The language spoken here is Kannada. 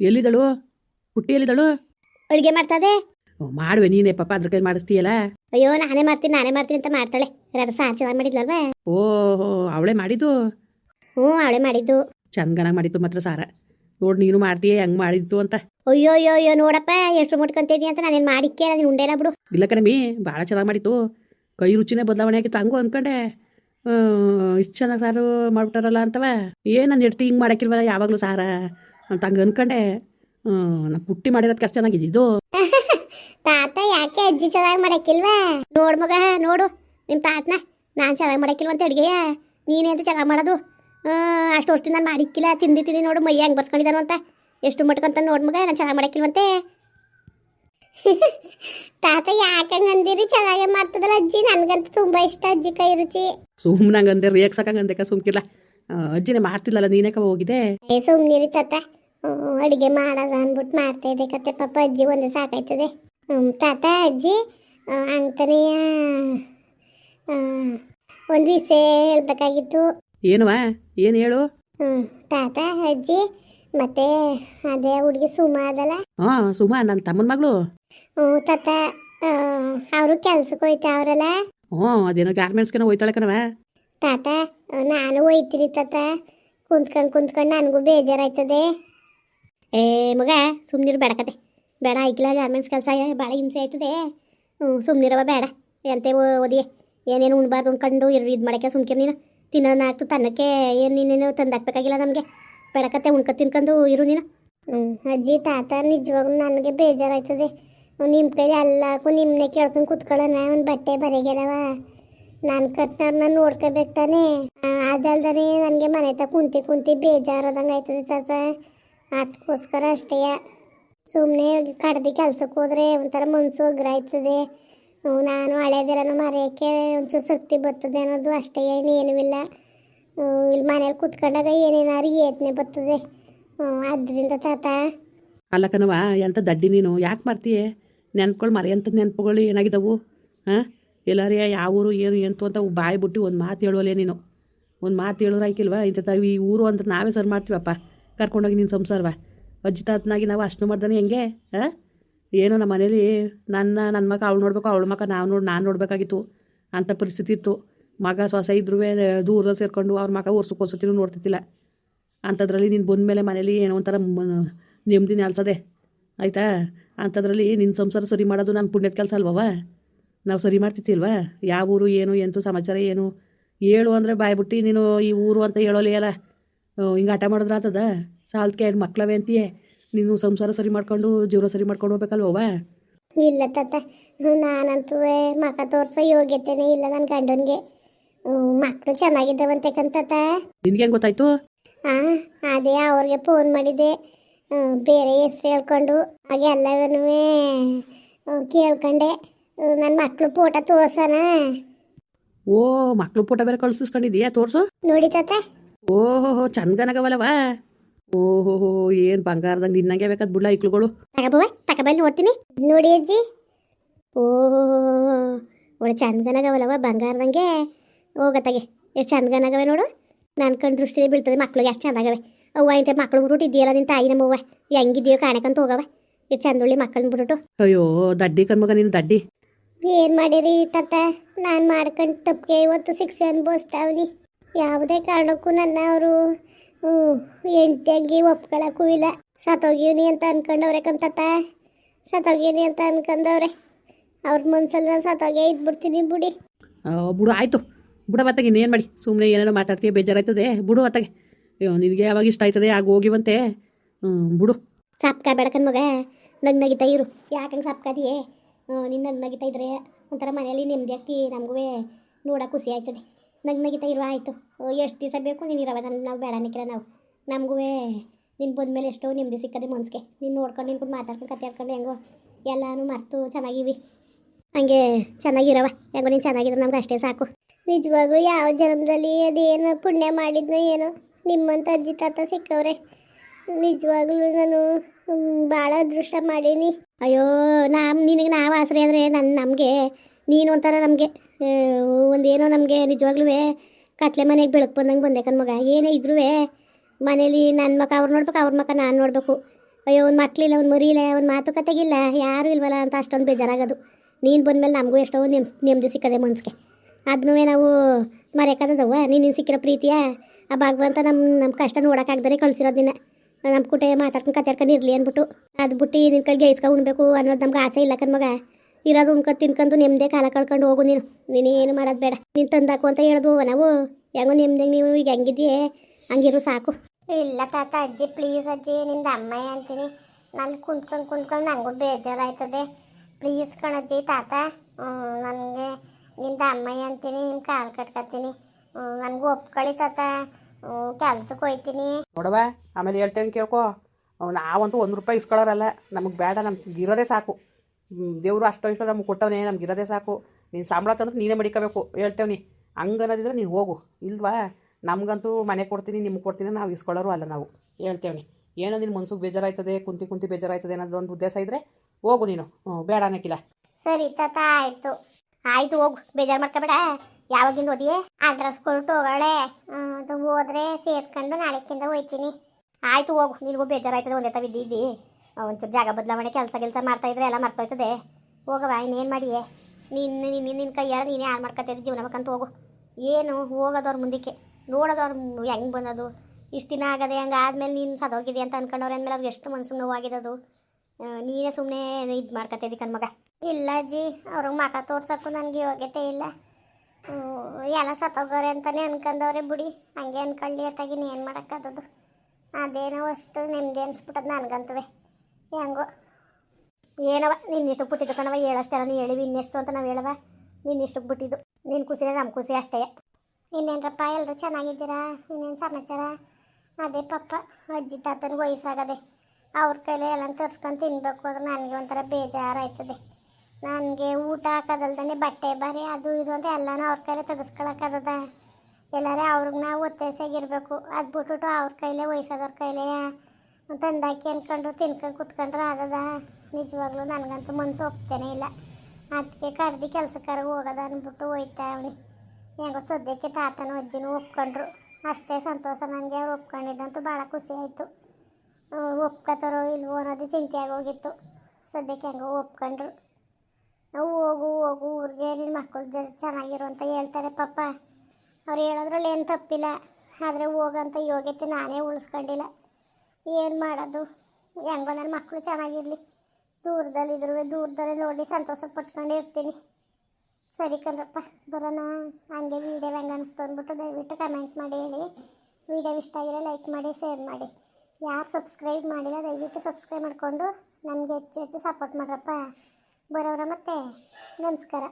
ಎಲ್ಲಿದಳು ಹುಟ್ಟಿ ಎಲ್ಲಿದಳು ಅಡುಗೆ ಮಾಡ್ತದೆ? ಮಾಡುವೆ ನೀನೇ ಪಾಪ ಅದ್ರ ಕೈ ಮಾಡಿಸ್ತೀಯಲ್ಲ? ಅಯ್ಯೋ ನಾನೇ ಮಾಡ್ತೀನಿ ನಾನೇ ಮಾಡ್ತೀನಿ ಅಂತ ಮಾಡ್ತಾಳೆ. ರಸ ಚೆನ್ನಾಗಿ ಮಾಡಿದ್ಲಲ್ವಾ? ಓ ಅವಳೆ ಮಾಡಿದ್ದು? ಹ್ಞೂ ಅವಳೆ ಮಾಡಿದ್ದು. ಚಂದನಾಗಿ ಮಾಡಿತ್ತು ಮಾತ್ರ ಸಾರ. ನೋಡ್ ನೀನು ಮಾಡ್ತೀಯ ಹೆಂಗ್ ಮಾಡಿದ್ದು ಅಂತ. ಅಯ್ಯೋ ಅಯ್ಯೋ ಅಯ್ಯೋ ನೋಡಪ್ಪ ಎಷ್ಟು ಮುಟ್ಕೊಂತಿದ್ದಿ ಅಂತ ನಾನೇನು ಮಾಡಿಕ್ಕೆ ನಾನು ಉಂಡೆಲ್ಲ ಬಿಡು. ಇಲ್ಲ ಕಣಮಿ ಭಾಳ ಚೆನ್ನಾಗಿ ಮಾಡಿತ್ತು. ಕೈ ರುಚಿನೇ ಬದಲಾವಣೆ ಆಗಿತ್ತು ಹಂಗೂ ಅಂದ್ಕೊಂಡೆ ಇಷ್ಟು ಚೆನ್ನಾಗಿ ಸಾರು ಮಾಡ್ಬಿಟ್ಟಾರಲ್ಲ ಅಂತವ. ಏನು ನಾನು ಎಡ್ತಿ ಹಿಂಗೆ ಮಾಡಕ್ಕಿಲ್ವಲ್ಲ ಯಾವಾಗಲೂ ಸಾರ? ಅಂತ ಹಂಗೆ ಅಂದ್ಕೊಂಡೆ ನಮ್ಮ ಪುಟ್ಟಿ ಮಾಡಿರೋದು ಕಷ್ಟ ಚೆನ್ನಾಗಿದ್ದು ತಾತ ಯಾಕೆ ಅಜ್ಜಿ ಚೆನ್ನಾಗಿ ಮಾಡಕ್ಕಿಲ್ವಾ? ನೋಡ್ ಮಗ ನೋಡು ನಿಮ್ಮ ತಾತನ. ನಾನು ಚೆನ್ನಾಗಿ ಮಾಡಕ್ಕಿಲ್ವ ಅಂತ ಅಡುಗೆಯ. ನೀನೇ ಅಂತ ಚೆನ್ನಾಗಿ ಮಾಡೋದು. ಅಷ್ಟು ವರ್ಷದಿಂದ ನಾನು ಮಾಡಿಕ್ಕಿಲ್ಲ. ತಿಂದು ತಿಂದು ನೋಡು ಮೈ ಹೆಂಗೆ ಬರ್ಸ್ಕೊಂಡಿದ್ದಾನು ಅಂತ. ಎಷ್ಟು ಮಟ್ಕಂತ ನೋಡ್ ಮಗ ನಾನು ಚೆನ್ನಾಗಿ ಮಾಡಕ್ಕಿಲ್ವಂತೆ. ತಾತ ಯಾಕಂಗೆ ಅಂದಿರಿ? ಚೆನ್ನಾಗೆ ಮಾಡ್ತದಲ್ಲ ಅಜ್ಜಿ. ನನಗಂತೂ ತುಂಬ ಇಷ್ಟ ಅಜ್ಜಿ ಕೈ ರುಚಿ. ಸುಮ್ಮನೆ ಹಂಗಂದೆ ರೇಗ್ಸಕ್ಕಂಗಂದೆ ಕ ಸುಮ್ಕಿಲ್ಲ ಅಜ್ಜಿನೇ ಮಾಡ್ತಿಲ್ಲಲ್ಲ ನೀನೇಕ ಹೋಗಿದೆ ಸುಮ್ನಿರಿ ಸುಮ್ಮನಿರಿ ತಾತ. ಅಡುಗೆ ಮಾಡೋದ ಅಂದ್ಬಿಟ್ಟು ಮಾಡ್ತಾ ಇದ್ದೆ. ಕತೆ ಪಾಪ ಅಜ್ಜಿ ಒಂದು ಸಾಕಾಯ್ತದೆ. ತಾತ ಅಜ್ಜಿ ಅಂತನೆಯ ಒಂದು ವಿಷಯ ಹೇಳ್ಬೇಕಾಗಿತ್ತು. ಏನವ? ಏನು ಹೇಳು? ತಾತ ಅಜ್ಜಿ ಮತ್ತೆ ಅದೇ ಹುಡುಗಿ ಸುಮಾ ಅದಲ್ಲ? ಹಾ ಸುಮಾ ನನ್ನ ತಮ್ಮನ ಮಗಳು. ಹ್ಞೂ ತಾತ ಅವರು ಕೆಲ್ಸಕ್ಕೆ ಹೋಯ್ತಾವ್ರಲ್ಲ ಹ್ಞೂ ಅದೇನೋ ಗಾರ್ಮೆಂಟ್ಸ್ಗೆ ಹೋಯ್ತಾಳೆ ಕಣವ ತಾತ ನಾನು ಹೋಯ್ತೀನಿ ತಾತ. ಕುಂತ್ಕೊಂಡು ಕುಂತ್ಕೊಂಡು ನನಗೂ ಬೇಜಾರಾಯ್ತದೆ. ಏ, ಮಗ ಸುಮ್ಮನಿರು ಬೇಡ ಕತೆ. ಬೇಡ ಐಕಿಲ್ಲ ಗಾರ್ಮೆಂಟ್ಸ್ ಕೆಲಸ ಭಾಳ ಹಿಂಸೆ ಆಯ್ತದೆ. ಹ್ಞೂ ಸುಮ್ಮನಿರವ ಬೇಡ. ಎಂತೆ ಓದಿ ಏನೇನು ಉಣ್ಬಾರ್ದು ಉಣ್ಕೊಂಡು ಇರು, ಇದು ಮಾಡೋಕ್ಕೆ ಸುಮ್ಕಿರು ನೀನು. ತಿನ್ನೋನಾಗ್ತು ತನ್ನಕ್ಕೆ ಏನು ನೀನೇನು ತಂದಾಕ್ಬೇಕಾಗಿಲ್ಲ ನಮಗೆ. ಬೇಡ ಕತೆ, ಉಣ್ಕೊ, ತಿನ್ಕೊಂಡು ಇರು ನೀನು. ಹ್ಞೂ ಅಜ್ಜಿ, ತಾತ ನಿಜವಾಗ್ಲೂ ನನಗೆ ಬೇಜಾರಾಯ್ತದೆ. ನಿಮ್ಮ ಕೈಲಿ ಎಲ್ಲಕ್ಕೂ ನಿಮ್ಮನ್ನೇ ಕೇಳ್ಕೊಂಡು ಕುತ್ಕೊಳ್ಳೋಣ, ಒಂದು ಬಟ್ಟೆ ಬರೆಗೆಲ್ಲವ ನಾನು ಕಟ್ನವ್ರನ್ನ ನೋಡ್ಕೋಬೇಕು ತಾನೇ. ಅದಲ್ದೇ ನನಗೆ ಮನೆ ತ ಕುಂತಿ ಕುಂತಿ ಬೇಜಾರದಂಗೆ ಆಯ್ತದೆ ತಾತ. ಅದಕ್ಕೋಸ್ಕರ ಅಷ್ಟೇ. ಸುಮ್ಮನೆ ಕಡ್ದು ಕೆಲ್ಸಕ್ಕೆ ಹೋದ್ರೆ ಒಂಥರ ಮನಸ್ಸು ಒಗ್ರಾಯ್ತದೆ ನಾನು ಹಳೇದೆಲ್ಲನೂ ಮರೆಯೋಕ್ಕೆ ಒಂಚೂರು ಶಕ್ತಿ ಬರ್ತದೆ ಅನ್ನೋದು ಅಷ್ಟೇ ಇನ್ನೇನೂ ಇಲ್ಲ. ಇಲ್ಲಿ ಮನೇಲಿ ಕುತ್ಕೊಂಡಾಗ ಏನೇನಾದ್ರು ಯೋಚನೆ ಬರ್ತದೆ. ಅದರಿಂದ ತಾತ. ಅಲ್ಲ ಕಣವ ಎಂಥ ದಡ್ಡಿ ನೀನು? ಯಾಕೆ ಮಾಡ್ತೀಯೇ ನೆನ್ಪುಗಳು ಮರೆಯಂಥ ನೆನಪುಗಳು ಏನಾಗಿದ್ದಾವು ಹಾಂ? ಎಲ್ಲರೇ, ಯಾವ ಊರು, ಏನು, ಎಂತು ಅಂತ ಬಾಯಿ ಬಿಟ್ಟು ಒಂದು ಮಾತು ಹೇಳುವಲ್ಲೇ ನೀನು. ಒಂದು ಮಾತು ಹೇಳೋರು ಆಯ್ಕಿಲ್ವಾ? ಇಂಥ ಈ ಊರು ಅಂದ್ರೆ ನಾವೇ ಸರ್ ಮಾಡ್ತೀವಪ್ಪ. ಕರ್ಕೊಂಡೋಗಿ ನಿನ್ನ ಸಂಸಾರವ? ಅಜ್ಜಿ ತಾತನಾಗಿ ನಾವು ಅಷ್ಟು ಮಾಡ್ದಾನೆ ಹೆಂಗೆ? ಹಾಂ ಏನೋ ನಮ್ಮ ಮನೇಲಿ ನನ್ನ ನನ್ನ ಮಗ ಅವಳು ನೋಡಬೇಕು, ಅವಳ ಮಗ ನಾವು ನೋಡಿ, ನಾನು ನೋಡಬೇಕಾಗಿತ್ತು. ಅಂಥ ಪರಿಸ್ಥಿತಿ ಇತ್ತು. ಮಗ ಸೊಸೆ ಇದ್ರೂ ದೂರದಲ್ಲಿ ಸೇರಿಕೊಂಡು ಅವ್ರ ಮಗ ವರ್ಷಕ್ಕೊಂದ್ಸತಿನೂ ನೋಡ್ತಿದ್ದಿಲ್ಲ. ಅಂಥದ್ರಲ್ಲಿ ನೀನು ಬಂದಮೇಲೆ ಮನೇಲಿ ಏನೋ ಒಂಥರ ನೆಮ್ಮದಿ ನೆಲ್ಸದೆ ಆಯಿತಾ? ಅಂಥದ್ರಲ್ಲಿ ನಿನ್ನ ಸಂಸಾರ ಸರಿ ಮಾಡೋದು ನಮ್ಮ ಪುಣ್ಯದ ಕೆಲಸ ಅಲ್ವವ ನಾವು ಸರಿ ಮಾಡ್ತಿತ್ತಿಲ್ವಾ ಯಾವ ಊರು ಏನು, ಎಂತೂ ಸಮಾಚಾರ ಏನು? ಹೇಳು ಅಂದರೆ ಬಾಯ್ಬಿಟ್ಟು ನೀನು ಈ ಊರು ಅಂತ ಹೇಳೋಲಿ ಅಲ್ಲ. ಹಿಂಗೆ ಆಟ ಮಾಡಿದ್ರೆ ಆತದ? ಸಾಲ್ತ್ಕೆ ಎರಡು ಮಕ್ಳವೆ ಅಂತೀಯೇ? ನೀನು ಸಂಸಾರ ಸರಿ ಮಾಡ್ಕೊಂಡು ಜೀವನ ಸರಿ ಮಾಡ್ಕೊಂಡು ಹೋಗ್ಬೇಕಲ್ವ ಇಲ್ಲ ತಾತ ನಾನಂತೂ ಮಕ ತೋರ್ಸೋ ಯೋಗ್ಯತೆನೇ ಇಲ್ಲ ನನ್ನ ಗಂಡನಿಗೆ. ಮಕ್ಕಳು ಚೆನ್ನಾಗಿದ್ದಾವಂತೆ ಕಂತಾತ ನಿನ್ಗೆ ಹೆಂಗೆ ಗೊತ್ತಾಯ್ತು? ಆ ಅದೇ ಅವ್ರಿಗೆ ಫೋನ್ ಮಾಡಿದೆ ಬೇರೆ ಹೆಸ್ರು ಹೇಳ್ಕೊಂಡು ಹಾಗೆ ಎಲ್ಲವನ್ನೂ ಕೇಳ್ಕೊಂಡೆ. ನನ್ನ ಮಕ್ಕಳು ಫೋಟೋ ತೋರ್ಸೋಣ. ಓ ಮಕ್ಳು ಫೋಟೋ ಬೇರೆ ಕಳ್ಸಿಸ್ಕೊಂಡಿದ್ಯಾ? ತೋರ್ಸು. ನೋಡಿ ತಾತ. ಓಹೋ ಚಂದನಗವಲ್ಲವ ಓಹೋ ಏನು ಬಂಗಾರದಂಗೆ ನಿನ್ನಂಗೆ ಬೇಕಾದ ಬುಡ್ಲ ಐಕ್ಳುಗಳು ತಗಬವ ತಗಬಲ್ಲಿ ನೋಡ್ತೀನಿ. ನೋಡಿ ಅಜ್ಜಿ. ಓಹೋ ಒಳ್ಳೆ ಚಂದಗನಗವಲ್ಲವ ಬಂಗಾರದಂಗೆ? ಹೋಗತ್ತಾಗೆ ಎಷ್ಟು ಚಂದಗನಗವೆ ನೋಡು. ನನ್ನ ಕಣ್ ದೃಷ್ಟಿ ಬೀಳ್ತದೆ ಮಕ್ಳಿಗೆ ಅಷ್ಟು ಚಂದಾಗವೆ ಅವ್ವ ಇಂಥ ಮಕ್ಳು ಬಿಟ್ಬಿಟ್ಟು ಇದೆಯಲ್ಲ ನಿನ್ನ ತಾಯಿ ನಮ್ಮವ್ವ ಹೆಂಗಿದೆಯೋ ಕಾಣಕಂತ ಹೋಗವ ಈ ಚಂದುಳ್ಳಿ ಮಕ್ಕಳನ್ನ ಬಿಟ್ಬಿಟ್ಟು. ಅಯ್ಯೋ ದಡ್ಡಿ ಕಣ್ಮಗ ನೀನು ದಡ್ಡಿ. ಏನು ಮಾಡಿರಿ ತಾತ? ನಾನು ಮಾಡ್ಕೊಂಡು ತಪ್ಪಿಗೆ ಇವತ್ತು ಶಿಕ್ಷೆ ಅನುಭವಿಸ್ತಾವ್ನಿ. ಯಾವುದೇ ಕಾರಣಕ್ಕೂ ನನ್ನ ಅವರು ಹೆಂಡತಿಯಾಗಿ ಒಪ್ಕೊಳ್ಳೋಕ್ಕೂ ಇಲ್ಲ. ಸತ್ತೋಗೀನಿ ಅಂತ ಅನ್ಕೊಂಡವ್ರೆ ಕಂತಾತ ಸತ್ತೋಗೀನಿ ಅಂತ ಅನ್ಕೊಂಡವ್ರೆ. ಅವ್ರ ಮನ್ಸಲ್ಲಿ ನಾನು ಸತ್ತೋಗೇ ಇದ್ಬಿಡ್ತೀನಿ ಬಿಡಿ. ಬಿಡು ಆಯಿತು. ಬಿಡ ಬತ್ತಾಗ ಇನ್ನೇನು ಮಾಡಿ? ಸುಮ್ಮನೆ ಏನೇನೋ ಮಾತಾಡ್ತೀಯ ಬೇಜಾರಾಯ್ತದೆ. ಬಿಡು ಅತ್ತಾಗೆ. ಅಯ್ಯೋ ನಿನಗೆ ಯಾವಾಗ ಇಷ್ಟ ಆಯ್ತದೆ ಆಗ ಹೋಗಿವಂತೆ. ಹ್ಞೂ ಬಿಡು. ಸಾಪ್ಕ ಬೇಡಕನ್ ಮಗ. ನಗ್ ನಗಿತಾ ಇರು ಯಾಕಂಗೆ ಸಾಪ್ಕಾದಿಯೇ ನಿನ್ನ ನಗ್ ನಗಿತಾ ಇದ್ರೆ ಒಂಥರ ಮನೆಯಲ್ಲಿ ನೆಮ್ಮದಿ ಹಾಕಿ ನಮಗೂ ನೋಡೋಕೆ ಖುಷಿ ಆಯ್ತದೆ. ನಗ್ ನಗಿತ ಇರುವ ಆಯಿತು. ಎಷ್ಟು ದಿವಸ ಬೇಕು ನೀನು ಇರವ ನನ್ನ ನಾವು ಬೇಡ ನಿಕ್ಕಿರ ನಾವು. ನಮಗೂ ನೀನು ಬಂದಮೇಲೆ ಎಷ್ಟೋ ನೆಮ್ಮದಿ ಸಿಕ್ಕದೆ ಮನ್ಸಿಗೆ. ನೀನು ನೋಡ್ಕೊಂಡು ನಿನ್ಕೊಂಡು ಮಾತಾಡ್ಕೊಂಡು ಕತೆ ಆಡ್ಕೊಂಡು ಹೆಂಗೋ ಎಲ್ಲನೂ ಮರೆತು ಚೆನ್ನಾಗಿವಿ. ಹಂಗೆ ಚೆನ್ನಾಗಿರವ. ಹೆಂಗೋ ನೀನು ಚೆನ್ನಾಗಿದ್ರೆ ನಮ್ಗೆ ಅಷ್ಟೇ ಸಾಕು. ನಿಜವಾಗ್ಲೂ ಯಾವ ಜನ್ಮದಲ್ಲಿ ಅದೇನು ಪುಣ್ಯ ಮಾಡಿದ್ನೋ ಏನೋ ನಿಮ್ಮಂತ ಅಜ್ಜಿ, ತಾತ ಸಿಕ್ಕವ್ರೆ. ನಿಜವಾಗ್ಲೂ ನಾನು ಭಾಳ ಅದೃಷ್ಟ ಮಾಡೀನಿ. ಅಯ್ಯೋ ನಮ್ಮ ನಿನಗೆ ನಾವು ಆಸರೆ ಆದರೆ ನನ್ನ ನಮಗೆ ನೀನು ಒಂಥರ ನಮಗೆ. ಒಂದೇನೋ ನಮಗೆ ನಿಜವಾಗ್ಲೂ ಕತ್ಲೆ ಮನೆಗೆ ಬೆಳಕು ಬಂದಂಗೆ ಬಂದೆ ಕನ್ ಮಗ. ಏನೇ ಇದ್ರೂ ಮನೇಲಿ ನನ್ನ ಮಕ್ಕ ಅವ್ರು ನೋಡ್ಬೇಕು, ಅವ್ರ ಮಕ್ಕ ನಾನು ನೋಡಬೇಕು. ಅಯ್ಯೋ, ಒಂದು ಮಕ್ಕಳಿಲ್ಲ ಒಂದು ಮರಿಯಿಲ್ಲ, ಒಂದು ಮಾತುಕತೆಗಿಲ್ಲ, ಯಾರೂ ಇಲ್ವಲ್ಲ ಅಂತ ಅಷ್ಟೊಂದು ಬೇಜಾರಾಗೋದು. ನೀನು ಬಂದಮೇಲೆ ನಮಗೂ ಎಷ್ಟೋ ನೆಮ್ ನೆಮ್ಮದಿ ಸಿಕ್ಕದೆ ಮನ್ಸಿಗೆ. ಅದನ್ನೂ ನಾವು ಮರೆಯೋಕ್ಕಾಗದವ್ವ ನೀನು ಸಿಕ್ಕಿರೋ ಪ್ರೀತಿಯ, ಆ ಭಗವಂತ ನಮ್ಮ ನಮ್ಮ ಕಷ್ಟ ನೋಡೋಕ್ಕಾಗ್ದರೆ ಕಳ್ಸಿರೋದಿನ ನಮ್ಮ ಕುಟೆ ಮಾತಾಡ್ಕೊಂಡು ಕತ್ತಾಡ್ಕೊಂಡು ಇರಲಿ ಅಂದ್ಬಿಟ್ಟು. ಅದು ಬಿಟ್ಟು ನಿನ್ನ ಕೈಗೆ ಗೈಸ್ಕೊಂಡು ಉಣ್ಬೇಕು ಅನ್ನೋದು ನಮ್ಗೆ ಆಸೆ ಇಲ್ಲ ಕನ್ ಮಗ. ಇರೋದು ಉಣ್ಕೊಂಡು ತಿನ್ಕೊಂಡು ನೆಮ್ಮದಿ ಕಾಲ ಕಳ್ಕೊಂಡು ಹೋಗು ನೀನು. ನೀನೇನು ಮಾಡೋದು ಬೇಡ. ನೀನು ತಂದಾಕು ಅಂತ ಹೇಳೋದು ನಾವು. ಹೆಂಗೋ ನೆಮ್ಮದಿಗೆ ನೀವು ಈಗ ಹೆಂಗಿದ್ಯೆ ಹಂಗಿರು ಸಾಕು. ಇಲ್ಲ ತಾತ ಅಜ್ಜಿ ಪ್ಲೀಸ್ ಅಜ್ಜಿ ನಿಮ್ದು ಅಮ್ಮಯ್ಯ ಅಂತೀನಿ. ನಾನು ಕುಂತ್ಕೊಂಡು ಕುಂತ್ಕೊಂಡು ನನಗೂ ಬೇಜಾರಾಯ್ತದೆ. ಪ್ಲೀಸ್ ಕಣಜ್ಜಿ ತಾತ. ನನಗೆ ನಿಮ್ದು ಅಮ್ಮಯ್ಯ ಅಂತೀನಿ ನಿಮ್ಮ ಕಾಲು ಕಟ್ಕೊತೀನಿ ನನಗೂ ಒಪ್ಕೊಳ್ಳಿ ತಾತ. ಕೆಲ್ಸಕ್ಕೆ ಹೋಯ್ತೀನಿ. ನೋಡವ ಆಮೇಲೆ ಹೇಳ್ತೇನೆ ಕೇಳ್ಕೊ. ಅವ್ ನಾವಂತೂ ಒಂದು ರೂಪಾಯಿ ಇಸ್ಕೊಳ್ಳೋರಲ್ಲ ನಮಗೆ ಬೇಡ ನಮ್ಗೆ ಇರೋದೇ ಸಾಕು. ದೇವರು ಅಷ್ಟೋ ಇಷ್ಟೋ ನಮ್ಗೆ ಕೊಟ್ಟವನೇ, ನಮ್ಗೆ ಇರೋದೇ ಸಾಕು. ನೀನು ಸಂಬಳ ತಂದ್ರೆ ನೀನೇ ಮಡಿಕೋಬೇಕು, ಹೇಳ್ತೇವ್ನಿ. ಹಂಗನ್ನೋದಿದ್ರೆ ನೀನು ಹೋಗು. ಇಲ್ವಾ? ನಮಗಂತೂ ಮನೆ ಕೊಡ್ತೀನಿ, ನಿಮ್ಗೆ ಕೊಡ್ತೀನಿ, ನಾವು ಇಸ್ಕೊಳ್ಳೋರು ಅಲ್ಲ ನಾವು. ಹೇಳ್ತೇವ್ನಿ. ಏನೋ ನಿನ್ನ ಮನ್ಸಿಗೆ ಬೇಜಾರಾಯ್ತದೆ, ಕುಂತಿ ಕುಂತಿ ಬೇಜಾರಾಯ್ತದೆ ಅನ್ನೋದು ಒಂದು ಉದ್ದೇಶ ಇದ್ದರೆ ಹೋಗು ನೀನು. ಬೇಡ ಅನ್ನಕ್ಕಿಲ್ಲ ಸರಿ, ತಾತ, ಆಯ್ತು. ಆಯ್ತು, ಹೋಗು. ಬೇಜಾರು ಮಾಡ್ಕೋಬೇಡ. ಯಾವಾಗಿಂದ ಓದಿಯೇ? ಅಡ್ರೆಸ್ ಕೊಟ್ಟು ಹೋಗಳೆ. ಅದು ಹೋದ್ರೆ ಸೇರ್ಸ್ಕೊಂಡು ನಾಳೆಕ್ಕಿಂದ ಹೋಯ್ತೀನಿ. ಆಯ್ತು, ಹೋಗು. ನಿನಗೂ ಬೇಜಾರಾಯ್ತದೆ, ಒಂದೇ ತ ಬಿದ್ದಿದ್ದಿ ಒಂಚೂರು ಜಾಗ ಬದಲಾವಣೆ ಕೆಲಸ ಕೆಲಸ ಮಾಡ್ತಾ ಇದ್ರೆ ಎಲ್ಲ ಮರ್ತೋಯ್ತದೆ. ಹೋಗವ ಇನ್ನೇನು ಮಾಡಿಯೇ? ನಿನ್ನ ನಿನ್ನ ನಿನ್ನ ಕೈಯಾರ ನೀನೇ ಹಾಳು ಮಾಡ್ಕೊತಿದ್ದೆ ಜೀವನ ಬೇಕಂತ ಹೋಗು. ಏನು ಹೋಗೋದವ್ರ ಮುಂದಕ್ಕೆ. ನೋಡೋದವ್ರ ಹೆಂಗೆ ಬಂದದು? ಇಷ್ಟು ದಿನ ಆಗದೆ ಹಂಗೆ ಆದಮೇಲೆ ನೀನು ಸದೋಗಿದೆ ಅಂತ ಅನ್ಕೊಂಡವ್ರೆ ಅಂದಮೇಲೆ ಅವ್ರಿಗೆ ಎಷ್ಟು ಮನಸ್ಸು ನೋವಾಗಿದ್ದು? ನೀನೇ ಸುಮ್ಮನೆ ಇದು ಮಾಡ್ಕೊತಿದ್ದಿ ಕಣ್ಮಗ ಇಲ್ಲ ಅಜ್ಜಿ, ಅವ್ರಿಗೆ ಮಕ ತೋರ್ಸೋಕ್ಕೂ ನನಗೆ ಯೋಗ್ಯತೆ ಇಲ್ಲ. ಎಲ್ಲ ಸತ್ತೋಗೋರೆ ಅಂತಲೇ ಅನ್ಕೊಂಡವ್ರೆ ಬಿಡಿ. ಹಂಗೆ ಅನ್ಕೊಳ್ಳಿ ಅತ್ತಾಗಿ ಏನು ಮಾಡೋಕ್ಕಾದದು ಅದೇನೋ ಅಷ್ಟು ನೆಮ್ಮದಿ ಅನ್ಸ್ಬಿಟ್ಟದು ನನಗಂತವೆ. ಹೆಂಗೋ? ಏನವ? ನಿನ್ನಿಷ್ಟಕ್ಕೆ ಬಿಟ್ಟಿದ್ದು ಕಣವ ಹೇಳಷ್ಟೆಲ್ಲ ನೀ ಹೇಳಿವಿ ಇನ್ನೆಷ್ಟು ಅಂತ ನಾವು ಹೇಳವ ನಿನ್ನಿಷ್ಟಕ್ಕೆ ಬಿಟ್ಟಿದ್ದು. ನೀನು ಖುಷಿನೇ ನಮ್ಮ ಖುಷಿ ಅಷ್ಟೇ. ಇನ್ನೇನ್ರಪ್ಪ ಎಲ್ಲರೂ ಚೆನ್ನಾಗಿದ್ದೀರಾ? ಇನ್ನೇನು ಸಮಾಚಾರ? ಅದೇ ಪಪ್ಪ, ಅಜ್ಜಿ ತಾತನ ವಯಸ್ಸಾಗದೆ. ಅವ್ರ ಕೈಲಿ ಎಲ್ಲ ತರ್ಸ್ಕೊಂಡು ತಿನ್ಬೇಕು ಅಂದ್ರೆ ನನಗೆ ಒಂಥರ ಬೇಜಾರಾಯ್ತದೆ. ನನಗೆ ಊಟ ಹಾಕೋದಲ್ದೇ ಬಟ್ಟೆ ಬರೀ, ಅದು ಇದು ಅಂತ ಎಲ್ಲನೂ ಅವ್ರ ಕೈಲೇ ತೆಗೆಸ್ಕೊಳಕ್ಕದ ಎಲ್ಲರೇ ಅವ್ರಿಗೆ ನಾವು ಒತ್ತಾಸೆಯಾಗಿರ್ಬೇಕು ಅದು ಬಿಟ್ಬಿಟ್ಟು ಅವ್ರ ಕೈಲೇ, ವಯಸ್ಸಾದವ್ರ ಕೈಲೇ ತಂದಾಕಿ ಅಂದ್ಕೊಂಡ್ರು ತಿನ್ಕೊಂಡು ಕುತ್ಕೊಂಡ್ರೆ ಆಗದ. ನಿಜವಾಗ್ಲೂ ನನಗಂತೂ ಮನ್ಸು ಒಪ್ತೇನೆ ಇಲ್ಲ. ಅದಕ್ಕೆ ಕಡ್ದು ಕೆಲ್ಸಕ್ಕಾರ ಹೋಗೋದ ಅಂದ್ಬಿಟ್ಟು ಹೋಯ್ತಾ ಅವನಿ. ಹೆಂಗೋ ಸದ್ಯಕ್ಕೆ ತಾತನ ಅಜ್ಜಿನೂ ಒಪ್ಕೊಂಡ್ರು. ಅಷ್ಟೇ ಸಂತೋಷ ನನಗೆ, ಅವ್ರು ಒಪ್ಕೊಂಡಿದ್ದಂತೂ ಭಾಳ ಖುಷಿ ಆಯಿತು. ಒಪ್ಕೋತಾರೋ ಇಲ್ವೋ ಅನ್ನೋದು ಚಿಂತೆ ಆಗೋಗಿತ್ತು ಸದ್ಯಕ್ಕೆ ಹೆಂಗೋ ಒಪ್ಕೊಂಡ್ರು. ನಾವು ಹೋಗು ಹೋಗು, ಊರಿಗೆ ನಿನ್ನ ಮಕ್ಕಳು ಚೆನ್ನಾಗಿರು ಅಂತ ಹೇಳ್ತಾರೆ ಪಾಪ. ಅವ್ರು ಹೇಳೋದ್ರಲ್ಲಿ ಏನು ತಪ್ಪಿಲ್ಲ. ಆದರೆ ಹೋಗಂತ ಯೋಗ್ಯತೆ ನಾನೇ ಉಳಿಸ್ಕೊಂಡಿಲ್ಲ. ಏನು ಮಾಡೋದು? ಹೆಂಗೋ ನನ್ನ ಮಕ್ಕಳು ಚೆನ್ನಾಗಿರಲಿ. ದೂರದಲ್ಲಿದ್ರು ದೂರದಲ್ಲೇ ನೋಡಿ ಸಂತೋಷ ಪಟ್ಕೊಂಡು ಇರ್ತೀನಿ. ಸರಿ ಕಣ್ರಪ್ಪ, ಬರೋಣ. ಹಂಗೆ ವೀಡಿಯೋ ಹೆಂಗೆ ಅನಿಸ್ತು ಅಂದ್ಬಿಟ್ಟು ದಯವಿಟ್ಟು ಕಮೆಂಟ್ ಮಾಡಿ ಹೇಳಿ. ವೀಡಿಯೋ ಇಷ್ಟ ಆಗಿರೋ ಲೈಕ್ ಮಾಡಿ ಶೇರ್ ಮಾಡಿ. ಯಾರು ಸಬ್ಸ್ಕ್ರೈಬ್ ಮಾಡಿಲ್ಲ, ದಯವಿಟ್ಟು ಸಬ್ಸ್ಕ್ರೈಬ್ ಮಾಡಿಕೊಂಡು ನನಗೆ ಹೆಚ್ಚು ಹೆಚ್ಚು ಸಪೋರ್ಟ್ ಮಾಡ್ರಪ್ಪ. ಬರೋರ ಮತ್ತೆ. ನಮಸ್ಕಾರ.